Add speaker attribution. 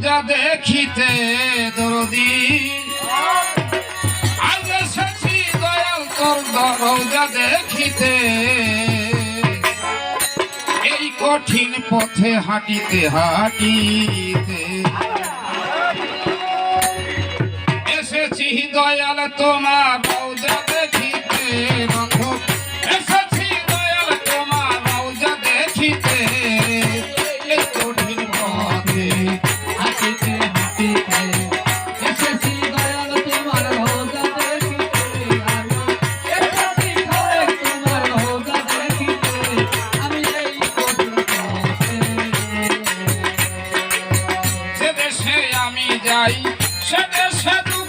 Speaker 1: যা দেখিতে দরদি। আজ এসেছি দয়াল তোর দরজা দেখিতে। এই কঠিন পথে হাঁটিতে হাঁটিতে। এসেছি দয়াল তোমার
Speaker 2: রোজা
Speaker 1: নাই সে
Speaker 2: সাধু